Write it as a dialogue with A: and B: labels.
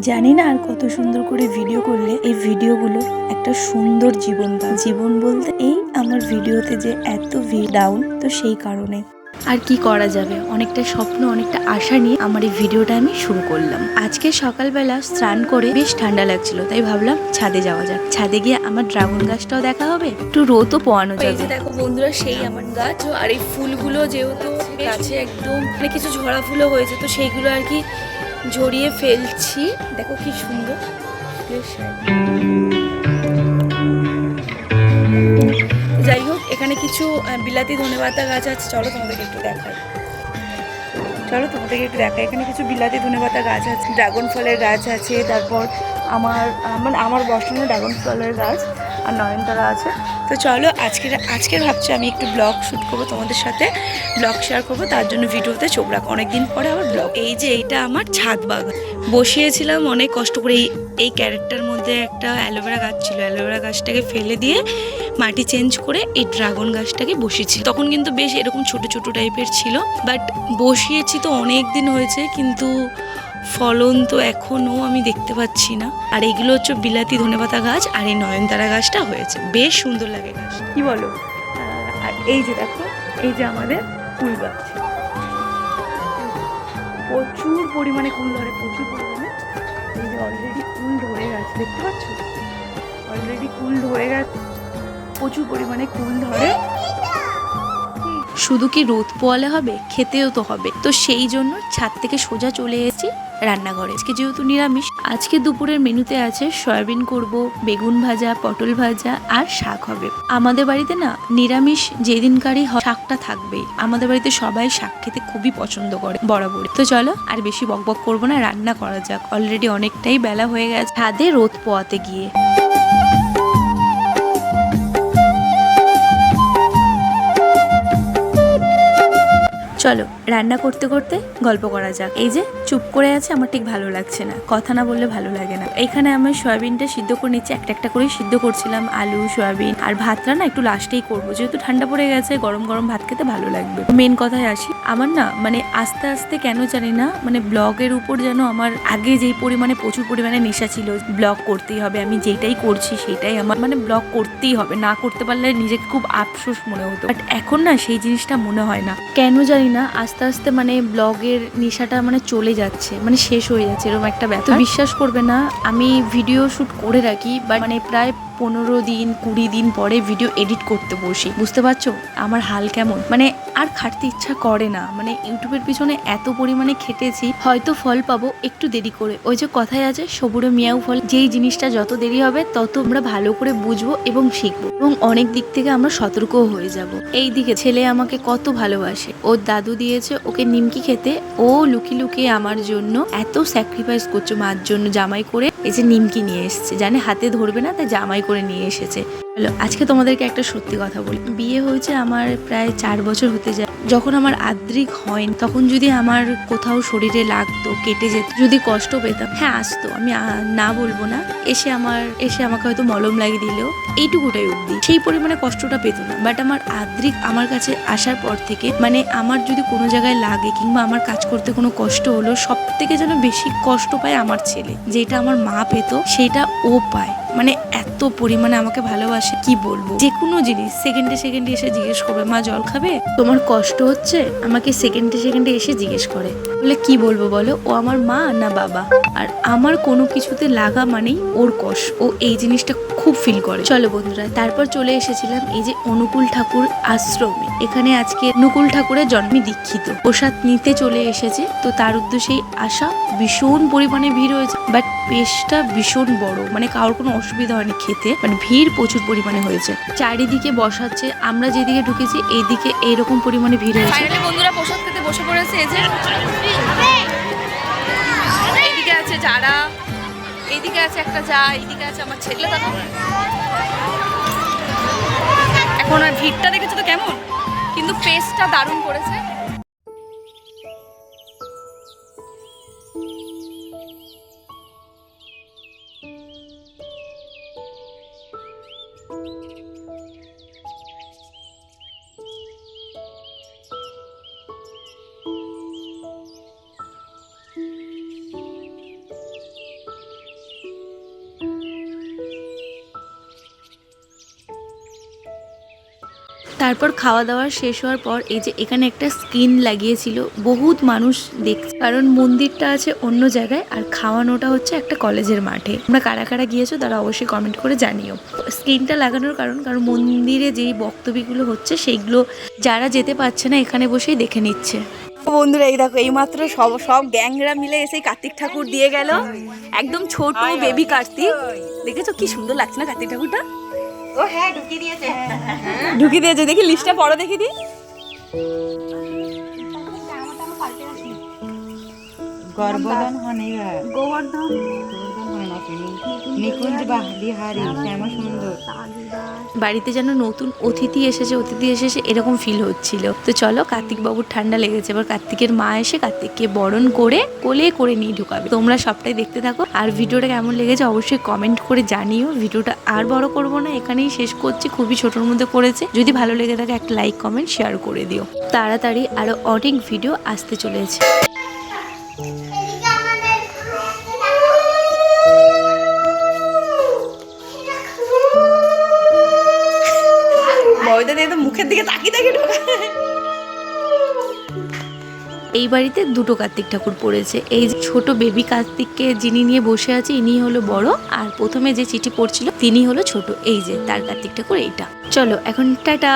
A: জানি না আর কত সুন্দর করে ভিডিও করলে এই ভিডিওগুলো একটা সুন্দর জীবন পাবে জীবন বলতে এই আমার ভিডিওতে যে এত ভিউ ডাউন তো সেই কারণে। আর কি করা যাবে? অনেকটা স্বপ্ন অনেকটা আশা নিয়ে আমার এই ভিডিওটা আমি শুরু করলাম। আজকে সকালবেলা স্নান করে বেশ ঠান্ডা লাগছিল তাই ভাবলাম ছাদে যাওয়া যাক। ছাদে গিয়ে আমার ড্রাগন গাছটাও দেখা হবে? একটু রোদও পোয়ানো
B: এই যে
A: যাবে।
B: দেখো বন্ধুরা সেই আমার গাছ আর এই ফুলগুলো যেহেতু গাছে একদম মানে কিছু ঝরা ফুলও হয়েছে তো সেইগুলো আর কি ঝরিয়ে ফেলছি। দেখো কি সুন্দর। যাই হোক, এখানে কিছু বিলাতি ধনেপাতা গাছ আছে। চলো তোমাদেরকে একটু দেখাই। চলো তোমাদেরকে একটু দেখাই। এখানে কিছু বিলাতি ধনেপাতা গাছ আছে, ড্রাগন ফলের গাছ আছে। তারপর আমার মানে আমার বসানো ড্রাগন ফলের গাছ। আর নয়নতারা আছে। তো চলো, আজকের আজকে ভাবছি আমি একটু ব্লগ শ্যুট করব তোমাদের সাথে। ব্লগ শেয়ার করব, তার জন্য ভিডিওতে চোখ রাখো। অনেকদিন পরে আবার ব্লগ এই যে এইটা আমার ছাদ বাগান। বসিয়েছিলাম অনেক কষ্ট করে এই এই ক্যারেটটার মধ্যে একটা অ্যালোভেরা গাছ ছিল। অ্যালোভেরা গাছটাকে ফেলে দিয়ে মাটি চেঞ্জ করে এই ড্রাগন গাছটাকে বসিয়েছি। তখন কিন্তু বেশ এরকম ছোট ছোট টাইপের ছিল। বাট বসিয়েছি তো অনেক দিন হয়েছে, কিন্তু ফলন তো এখনও আমি দেখতে পাচ্ছি না। আর এগুলো হচ্ছে বিলাতি ধনেপাতা গাছ আর এই নয়নতারা গাছটা হয়েছে। বেশ সুন্দর লাগে গাছ কি বলো? আর এই যে দেখো, এই যে আমাদের ফুল গাছ। প্রচুর পরিমাণে ফুল ধরে, প্রচুর পরিমাণে। এই যে অলরেডি ফুল ধরে গেছে, দেখতে পাচ্ছ? অলরেডি ফুল ধরে গেছে, প্রচুর পরিমাণে ফুল ধরে।
A: শুধু কি রোদ পোয়ালে হবে? খেতেও তো হবে। তো সেই জন্য ছাদ থেকে সোজা চলে এসেছি রান্নাঘরে। আজকে যেহেতু নিরামিষ, আজকে দুপুরের মেনুতে আছে সয়াবিন করব, বেগুন ভাজা, পটল ভাজা আর শাক হবে। আমাদের বাড়িতে না নিরামিষ যেদিনকারই শাকটা থাকবেই। আমাদের বাড়িতে সবাই শাক খেতে খুবই পছন্দ করে বরাবর তো চলো, আর বেশি বকবক করব না, রান্না করা যাক। অলরেডি অনেকটাই বেলা হয়ে গেছে। ছাদে রোদ পোয়াতে গিয়ে। চলো, রান্না করতে করতে গল্প করা যাক। এই যে, চুপ করে আছে, আমার ঠিক ভালো লাগছে না। কথা না বললে ভালো লাগে না। এখানে আমি সয়াবিনটা সিদ্ধ করে নিচ্ছি, একটা একটা করে সিদ্ধ করছিলাম, আলু, সয়াবিন। আর ভাতটা না একটু লাস্টেই করব। যেহেতু ঠান্ডা পড়ে গেছে, গরম গরম ভাত খেতে ভালো লাগবে। মেন কথায় আসি, আমার না মানে আস্তে আস্তে কেন জানি না মানে ব্লগের উপর যেন আমার আগে যেই পরিমাণে প্রচুর পরিমাণে নেশা ছিল ব্লগ করতেই হবে, আমি যেটাই করছি সেটাই আমার মানে ব্লগ করতেই হবে। না করতে পারলে নিজেকে খুব আফসোস মনে হতো। বাট এখন না সেই জিনিসটা মনে হয় না। কেন জানি না আস্তে আস্তে মানে ব্লগের নেশাটা মানে চলে যাচ্ছে মানে শেষ হয়ে যাচ্ছে এরকম একটা ব্যাপার। বিশ্বাস করবে না আমি ভিডিও শ্যুট করে রাখি বাট মানে প্রায় পনেরো দিন কুড়ি দিন পরে ভিডিও এডিট করতে বসি বুঝতে পারছ? আমার হাল কেমন? মানে আর খাটতে ইচ্ছা করে না। মানে ইউটিউবের পিছনে এত পরিমাণে খেটেছি, হয়তো ফল পাবো একটু দেরি করে। ওই যে কথায় আছে সবুরে মিয়াও ফল। যেই জিনিসটা যত দেরি হবে, তত আমরা ভালো করে বুঝব এবং শিখব। এবং অনেক দিক থেকে আমরা সতর্কও হয়ে যাব। এই দিকে ছেলে আমাকে কত ভালোবাসে। ওর দাদু দিয়েছে ওকে নিমকি খেতে। ও লুকিয়ে লুকিয়ে আমার জন্য এত স্যাক্রিফাইস করছে মার জন্য জামাই করে। এই যে নিমকি নিয়ে এসেছে। জানে হাতে ধরবে না, তাই জামাই করে নিয়ে এসেছে। আজকে তোমাদেরকে একটা সত্যি কথা বলি। বিয়ে হয়েছে আমার প্রায় চার বছর হতে যায় যখন আমার আদ্রিক হয়, তখন যদি আমার কোথাও শরীরে লাগতো, কেটে যেত, যদি কষ্ট পেতাম হ্যাঁ আসতো, আমি না বলব না, এসে আমার, এসে আমাকে হয়তো মলম লাগিয়ে দিলেও এইটুকুটাই অবধি। সেই পরিমাণে কষ্টটা পেত না। বাট আমার আদ্রিক আমার কাছে আসার পর থেকে মানে আমার যদি কোনো জায়গায় লাগে কিংবা আমার কাজ করতে কোনো কষ্ট হলো সব থেকে যেন বেশি কষ্ট পায় আমার ছেলে। যেটা আমার মা পেত, সেটা ও পায়। মানে এত পরিমাণে আমাকে ভালোবাসে, কি বলব? যে কোনো জিনিস সেকেন্ডে সেকেন্ডে এসে জিজ্ঞেস করবে, মা, জল খাবে? তোমার কষ্ট হচ্ছে? আমাকে সেকেন্ডে সেকেন্ডে এসে জিজ্ঞেস করে। বলে, কি বলব বলো? ও আমার মা না বাবা? আর আমার কোনো কিছুতে লাগা মানেই ওর কষ্ট ও এই জিনিসটা খুব ফিল করে। চলো বন্ধুরা, তারপর চলে এসেছিলাম এই যে অনুকূল ঠাকুর আশ্রমে। এখানে আজকে অনুকূল ঠাকুরের জন্মে দীক্ষিত। প্রসাদ নিতে চলে এসেছে, তো তার উদ্দেশ্যেই আসা ভীষণ পরিমাণে ভিড় হয়েছে বাট পেশটা ভীষণ বড়। মানে কারোর কোনো অসুবিধা হয়নি খেতে মানে ভিড় প্রচুর পরিমাণে হয়েছে। চারিদিকে বসাচ্ছে, আমরা যেদিকে ঢুকেছি, এইদিকে এইরকম পরিমাণে ভিড় হয়েছে।
B: বন্ধুরা প্রসাদ খেতে বসে পড়েছে, এই যে। এইদিকে আছে যারা, এইদিকে আছে একটা যা, এইদিকে আছে আমার ছেলে এখন আর ভিড়টা দেখেছ তো কেমন? কিন্তু পেস্টটা দারুণ করেছে।
A: তারপর খাওয়া দাওয়া শেষ হওয়ার পর এই যে এখানে একটা স্ক্রিন লাগিয়েছিল বহুত মানুষ দেখছে। কারণ মন্দিরটা আছে অন্য জায়গায় আর খাওয়ানোটা হচ্ছে একটা কলেজের মাঠে। আমরা কারা কারা গিয়েছো তারা অবশ্যই কমেন্ট করে জানিও। স্ক্রিনটা লাগানোর কারণ কারণ মন্দিরে যেই বক্তব্যগুলো হচ্ছে সেইগুলো যারা যেতে পারছে না এখানে বসেই দেখে নিচ্ছে।
B: বন্ধুরা এই দেখো এইমাত্র সব সব গ্যাংরা মিলে এসে কার্তিক ঠাকুর দিয়ে গেল। একদম ছোট বেবি কার্তিক। দেখেছ কি সুন্দর লাগছে না কার্তিক ঠাকুরটা?
C: ও হ্যাঁ ঢুকিয়ে দিয়েছে।
B: ঢুকিয়ে দিয়েছে দেখি লিস্টটা পড়ো দেখি দি।
C: গর্বধন হনিবার গোবর্ধন। নিকুঞ্জ সুন্দর
A: বাড়িতে যেন নতুন অতিথি এসেছে অতিথি এসেছে এরকম ফিল হচ্ছিল। তো চলো কার্তিক বাবুর ঠান্ডা লেগেছে, এবার কার্তিকের মা এসে কার্তিককে বরণ করে কোলে করে নিয়ে ঢুকাবে। তোমরা সবটাই দেখতে থাকো। আর ভিডিওটা কেমন লেগেছে অবশ্যই কমেন্ট করে জানিও। ভিডিওটা আর বড় করব না, এখানেই শেষ করছি। খুবই ছোটোর মধ্যে করেছে। যদি ভালো লেগে থাকে একটা লাইক কমেন্ট শেয়ার করে দিও। তাড়াতাড়ি আরও অনেক ভিডিও আসতে চলেছে।
B: মুখের দিকে তাকিয়ে তাকি ঢোকা।
A: এই বাড়িতে দুটো কার্তিক ঠাকুর পড়েছে। এই ছোট বেবি কার্তিককে যিনি নিয়ে বসে আছে, ইনি হলো বড়, আর প্রথমে যে চিঠি পড়ছিল, তিনি হলো ছোট। এই যে তার কার্তিক ঠাকুর এইটা। চলো, এখন টাটা।